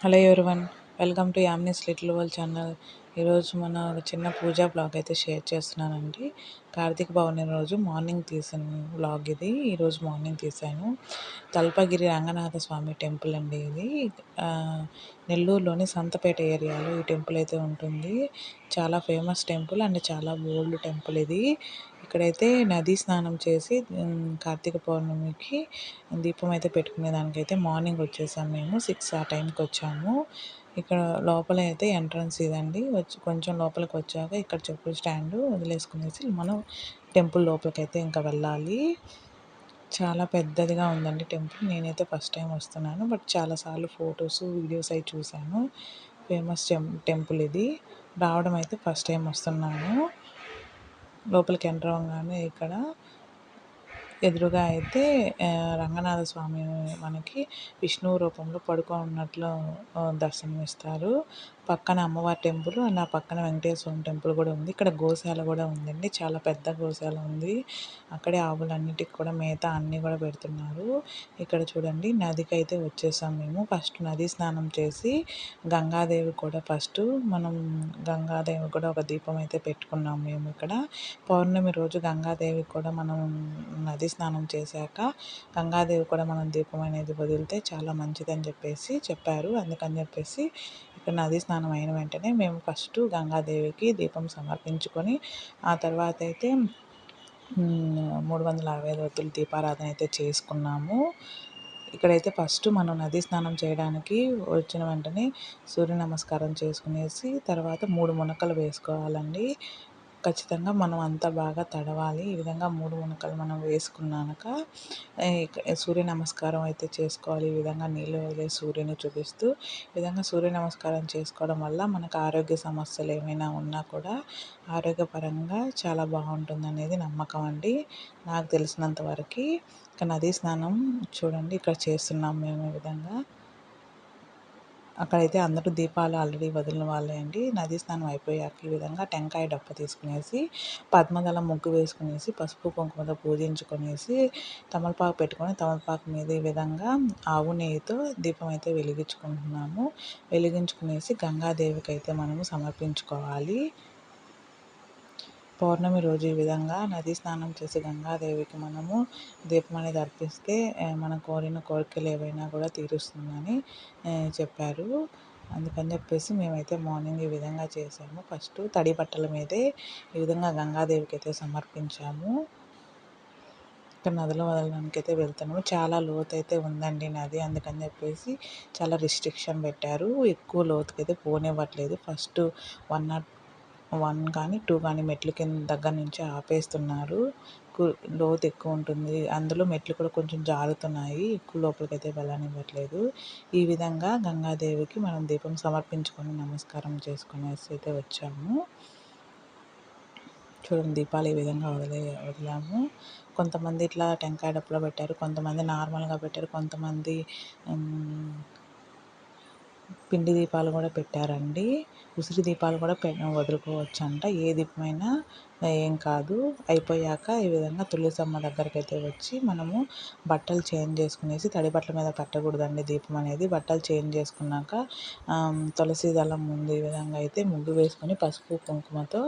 Hello everyone welcome to యామ్నిస్ little world channel. ఈరోజు మన ఒక చిన్న పూజా బ్లాగ్ అయితే షేర్ చేస్తున్నానండి. కార్తీక పౌర్ణమి రోజు మార్నింగ్ తీసిన బ్లాగ్ ఇది. ఈరోజు మార్నింగ్ తీశాను. తల్పగిరి రంగనాథ స్వామి టెంపుల్ అండి ఇది. నెల్లూరులోని సంతపేట ఏరియాలో ఈ టెంపుల్ అయితే ఉంటుంది. చాలా ఫేమస్ టెంపుల్ అండ్ చాలా ఓల్డ్ టెంపుల్ ఇది. ఇక్కడైతే నదీ స్నానం చేసి కార్తీక పౌర్ణమికి దీపం అయితే పెట్టుకునే దానికైతే మార్నింగ్ వచ్చేసాము మేము. సిక్స్ ఆ టైంకి వచ్చాము. ఇక్కడ లోపల అయితే ఎంట్రన్స్ ఇదండి. వచ్చి కొంచెం లోపలికి వచ్చాక ఇక్కడ చెప్పుల స్టాండ్ వదిలేసుకునేసి మనం టెంపుల్ లోపలికైతే ఇంకా వెళ్ళాలి. చాలా పెద్దదిగా ఉందండి టెంపుల్. నేనైతే ఫస్ట్ టైం వస్తున్నాను. బట్ చాలాసార్లు ఫొటోస్ వీడియోస్ అవి చూశాను. ఫేమస్ టెంపుల్ ఇది. రావడం అయితే ఫస్ట్ టైం వస్తున్నాను. లోపలికి ఎంటర్ అవ్వగానే ఇక్కడ ఎదురుగా అయితే రంగనాథ స్వామి మనకి విష్ణువు రూపంలో పడుకొని ఉన్నట్లు దర్శనమిస్తారు. పక్కన అమ్మవారి టెంపుల్ నా పక్కన వెంకటేశ్వర టెంపుల్ కూడా ఉంది. ఇక్కడ గోశాల కూడా ఉందండి. చాలా పెద్ద గోశాల ఉంది. అక్కడే ఆవులన్నిటికి కూడా మేత అన్నీ కూడా పెడుతున్నారు. ఇక్కడ చూడండి నదికి అయితే వచ్చేసాం మేము. ఫస్ట్ నది స్నానం చేసి గంగాదేవి కూడా ఫస్ట్ మనం గంగాదేవి కూడా ఒక దీపం అయితే పెట్టుకున్నాం మేము ఇక్కడ. పౌర్ణమి రోజు గంగాదేవి కూడా మనం నది స్నానం చేశాక గంగాదేవి కూడా మనం దీపం అనేది వదిలితే చాలా మంచిదని చెప్పేసి చెప్పారు. అందుకని చెప్పేసి ఇక్కడ నది స్నానం అయిన వెంటనే మేము ఫస్ట్ గంగాదేవికి దీపం సమర్పించుకొని ఆ తర్వాత అయితే మూడు వందల అరవై ఐదు ఒత్తులు దీపారాధన అయితే చేసుకున్నాము. ఇక్కడైతే ఫస్ట్ మనం నది స్నానం చేయడానికి వచ్చిన వెంటనే సూర్య నమస్కారం చేసుకునేసి తర్వాత మూడు మునకలు వేసుకోవాలండి. ఖచ్చితంగా మనం అంతా బాగా తడవాలి. ఈ విధంగా మూడు మునకలు మనం వేసుకున్నాక సూర్య నమస్కారం అయితే చేసుకోవాలి. ఈ విధంగా నీళ్ళు వదిలే సూర్యుని చూపిస్తూ ఈ విధంగా సూర్య నమస్కారం చేసుకోవడం వల్ల మనకు ఆరోగ్య సమస్యలు ఏమైనా ఉన్నా కూడా ఆరోగ్యపరంగా చాలా బాగుంటుంది అనేది నమ్మకం అండి. నాకు తెలిసినంత వరకు ఇక నదీ స్నానం చూడండి. ఇక్కడ చేస్తున్నాం మేము ఈ విధంగా. అక్కడైతే అందరూ దీపాలు ఆల్రెడీ వదిలిన వాళ్ళే అండి. నదీ స్నానం అయిపోయాక ఈ విధంగా టెంకాయ డప్ప తీసుకునేసి పద్మదళం ముగ్గు వేసుకునేసి పసుపు కుంకుమతో పూజించుకునేసి తమలపాకు పెట్టుకొని తమలపాకు మీద ఈ విధంగా ఆవు నెయ్యితో దీపం అయితే వెలిగించుకుంటున్నాము. వెలిగించుకునేసి గంగాదేవికి అయితే మనము సమర్పించుకోవాలి. పౌర్ణమి రోజు ఈ విధంగా నదీ స్నానం చేసి గంగాదేవికి మనము దీపం అనేది అర్పిస్తే మనం కోరిన కోరికలు ఏవైనా కూడా తీరుస్తుందని చెప్పారు. అందుకని చెప్పేసి మేమైతే మార్నింగ్ ఈ విధంగా చేసాము. ఫస్ట్ తడి బట్టల మీదే ఈ విధంగా గంగాదేవికి అయితే సమర్పించాము. ఇక్కడ నదిలో వదలడానికి అయితే వెళ్తున్నాము. చాలా లోతు అయితే ఉందండి నది అందుకని చెప్పేసి చాలా రిస్ట్రిక్షన్ పెట్టారు. ఎక్కువ లోతుకి అయితే పోనివ్వట్లేదు. ఫస్ట్ వన్ నాట్ వన్ కానీ టూ కానీ మెట్లు కింద దగ్గర నుంచి ఆపేస్తున్నారు. కు- లోతు ఎక్కువ ఉంటుంది. అందులో మెట్లు కూడా కొంచెం జారుతున్నాయి. ఎక్కువ లోపలికి అయితే వెళ్ళనివ్వట్లేదు. ఈ విధంగా గంగాదేవికి మనం దీపం సమర్పించుకొని నమస్కారం చేసుకునేసి అయితే వచ్చాము. చూడండి దీపాలు ఈ విధంగా వదిలే వదిలాము. కొంతమంది ఇట్లా టెంకాయ డప్పులో పెట్టారు. కొంతమంది నార్మల్గా పెట్టారు. కొంతమంది పిండి దీపాలు కూడా పెట్టారండి. ఉసిరి దీపాలు కూడా పె వదులుకోవచ్చు అంట ఏ దీపమైనా ఏం కాదు. అయిపోయాక ఈ విధంగా తులసమ్మ దగ్గరికి అయితే వచ్చి మనము బట్టలు చేంజ్ చేసుకునేసి తడి బట్టల మీద పెట్టకూడదండి దీపం అనేది. బట్టలు చేంజ్ చేసుకున్నాక తులసి దళం ముందు ఈ విధంగా అయితే ముగ్గు వేసుకొని పసుపు కుంకుమతో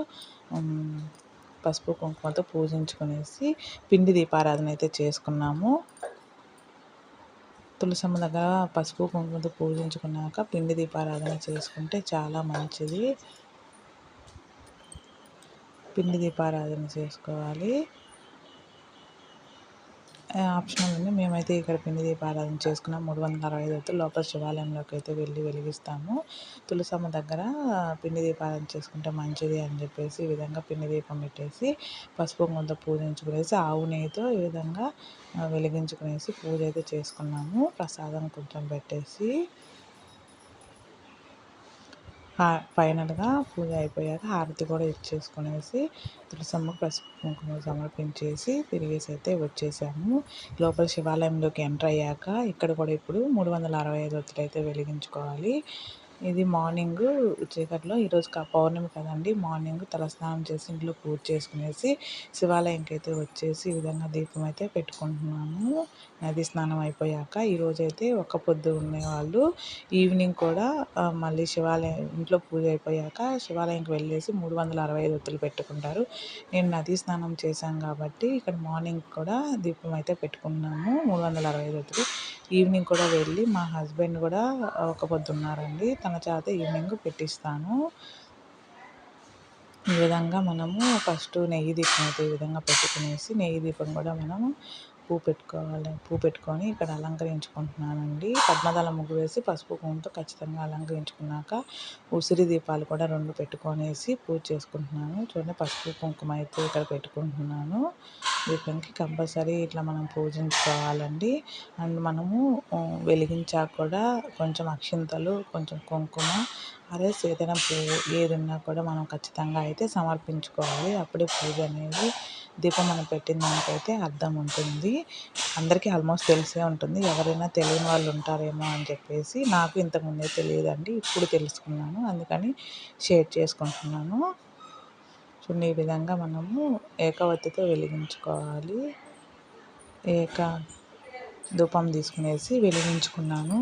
పసుపు కుంకుమతో పూజించుకునేసి పిండి దీపారాధన అయితే చేసుకున్నాము. తులసమ్మ దగ్గర పసుపు కుంకుమతో పూజించుకున్నాక పిండి దీపారాధన చేసుకుంటే చాలా మంచిది. పిండి దీపారాధన చేసుకోవాలి. ఆప్షనల్ ఉంది మేమైతే ఇక్కడ పిండి దీపారాధన చేసుకున్నాం. మూడు వందల అరవై ఐదు లోపల శివాలయంలోకి అయితే వెళ్ళి వెలిగిస్తాము. తులసమ్మ దగ్గర పిండి దీపారాధన చేసుకుంటే మంచిది అని చెప్పేసి ఈ విధంగా పిండి దీపం పెట్టేసి పసుపు కొంత పూజించుకునేసి ఆవు నెయ్యితో ఈ విధంగా వెలిగించుకునేసి పూజ అయితే చేసుకున్నాము. ప్రసాదం కొంచెం పెట్టేసి ఫైనల్గా పూజ అయిపోయాక హారతి కూడా ఇచ్చేసుకునేసి తులసమ్మ పసుపు కుంకుమ సమర్పించేసి తిరిగేసి అయితే వచ్చేసాము. లోపల శివాలయంలోకి ఎంటర్ అయ్యాక ఇక్కడ కూడా ఇప్పుడు మూడు వందల అరవై ఐదు ఒత్తులు అయితే వెలిగించుకోవాలి. ఇది మార్నింగ్ చీకట్లో ఈరోజు పౌర్ణమి కదండి. మార్నింగ్ తలస్నానం చేసి ఇంట్లో పూజ చేసుకునేసి శివాలయంకి అయితే వచ్చేసి ఈ విధంగా దీపం అయితే పెట్టుకుంటున్నాము. నది స్నానం అయిపోయాక ఈరోజు అయితే ఒక్క పొద్దు ఉండేవాళ్ళు. ఈవినింగ్ కూడా మళ్ళీ శివాలయం ఇంట్లో పూజ అయిపోయాక శివాలయంకి వెళ్ళేసి మూడు వందల అరవై ఐదు ఒత్తులు పెట్టుకుంటారు. నేను నది స్నానం చేశాను కాబట్టి ఇక్కడ మార్నింగ్ కూడా దీపం అయితే పెట్టుకున్నాము. మూడు వందల అరవై ఐదు ఒత్తులు. ఈవినింగ్ కూడా వెళ్ళి మా హస్బెండ్ కూడా ఒక పొద్దున్నారండి. తన చేత ఈవినింగ్ పెట్టిస్తాను. ఈ విధంగా మనము ఫస్ట్ నెయ్యి దీపం అయితే ఈ విధంగా పెట్టుకునేసి నెయ్యి దీపం కూడా మనము పువ్వు పెట్టుకోవాలి పువ్వు పెట్టుకొని ఇక్కడ అలంకరించుకుంటున్నానండి. పద్మదళ ముగ్గు వేసి పసుపు కుంకుమతో ఖచ్చితంగా అలంకరించుకున్నాక ఉసిరి దీపాలు కూడా రెండు పెట్టుకొనేసి పూజ చేసుకుంటున్నాను. చూడండి పసుపు కుంకుమ అయితే ఇక్కడ పెట్టుకుంటున్నాను. దీపంకి కంపల్సరీ ఇట్లా మనం పూజించుకోవాలండి. అండ్ మనము వెలిగించాక కూడా కొంచెం అక్షింతలు కొంచెం కుంకుమ అరే ఏదైనా పువ్వు ఏదున్నా కూడా మనం ఖచ్చితంగా అయితే సమర్పించుకోవాలి. అప్పుడే పూజ అనేది దీపం మనం పెట్టిన దానికైతే అర్థం ఉంటుంది. అందరికీ ఆల్మోస్ట్ తెలిసే ఉంటుంది. ఎవరైనా తెలియని వాళ్ళు ఉంటారేమో అని చెప్పేసి నాకు ఇంతకుముందే తెలియదండి. ఇప్పుడు తెలుసుకున్నాను. అందుకని షేర్ చేసుకుంటున్నాను. చూడండి ఈ విధంగా మనము ఏకవత్తితో వెలిగించుకోవాలి. ఏక ధూపం తీసుకునేసి వెలిగించుకున్నాను.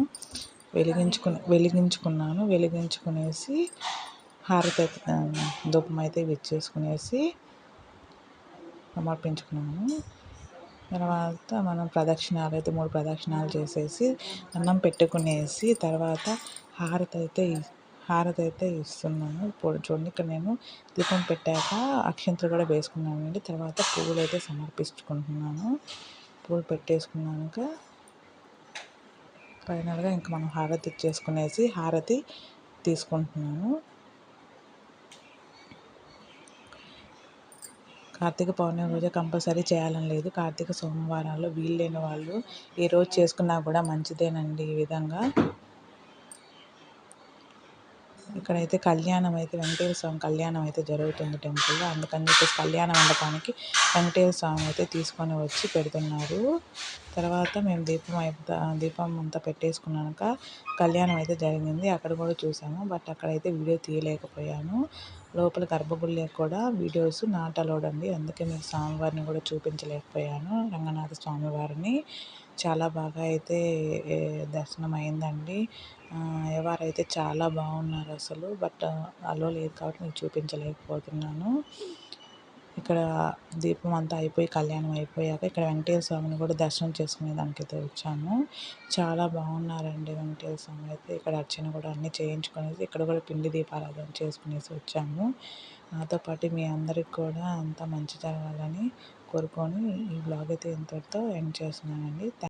వెలిగించుకుని వెలిగించుకున్నాను. వెలిగించుకునేసి హారతి ధూపం అయితే విచ్చేసుకునేసి సమర్పించుకున్నాను తర్వాత మనం ప్రదక్షిణాలు అయితే మూడు ప్రదక్షిణాలు చేసేసి అన్నం పెట్టుకునేసి తర్వాత హారతి అయితే హారతి అయితే ఇస్తున్నాను ఇప్పుడు చూడండి ఇక్కడ నేను దీపం పెట్టాక అక్షంతలు కూడా వేసుకున్నానండి. తర్వాత పువ్వులు అయితే సమర్పించుకుంటున్నాను. పువ్వులు పెట్టేసుకున్నాక ఫైనల్గా ఇంకా మనం హారతి ఇచ్చేసుకునేసి హారతి తీసుకుంటున్నాను. కార్తీక పౌర్ణమి రోజు కంపల్సరీ చేయాలని లేదు. కార్తీక సోమవారాల్లో వీలు లేని వాళ్ళు ఏ రోజు చేసుకున్నా కూడా మంచిదేనండి ఈ విధంగా. ఇక్కడైతే కళ్యాణం అయితే వెంకటేశ్వర స్వామి కళ్యాణం అయితే జరుగుతుంది టెంపుల్లో. అందుకని చెప్పేసి కళ్యాణ మండపానికి వెంకటేశ్వర స్వామి అయితే తీసుకొని వచ్చి పెడుతున్నారు. తర్వాత మేము దీపం అయిపో దీపం అంతా పెట్టేసుకున్నాక కళ్యాణం అయితే జరిగింది. అక్కడ కూడా చూసాము. బట్ అక్కడైతే వీడియో తీయలేకపోయాను. లోపల గర్భగుడిలో కూడా వీడియోస్ నాట్ అలౌడ్ అండి. అందుకే మీకు స్వామివారిని కూడా చూపించలేకపోయాను. రంగనాథ స్వామివారిని చాలా బాగా అయితే దర్శనం అయిందండి. అయ్యవారైతే చాలా బాగున్నారు అసలు బట్ అలో లేదు కాబట్టి మీకు చూపించలేకపోతున్నాను. ఇక్కడ దీపం అంతా అయిపోయి కళ్యాణం అయిపోయాక ఇక్కడ వెంకటేశ్వర స్వామిని కూడా దర్శనం చేసుకునేదానికి అయితే వచ్చాము. చాలా బాగున్నారండి వెంకటేశ్వర స్వామి అయితే. ఇక్కడ అర్చన కూడా అన్నీ చేయించుకునేసి ఇక్కడ కూడా పిండి దీపారాధన చేసుకునేసి వచ్చాము. నాతో పాటు మీ అందరికి కూడా అంతా మంచి జరగాలని కోరుకొని ఈ బ్లాగ్ అయితే ఇంతటితో ఎండ్ చేస్తున్నానండి.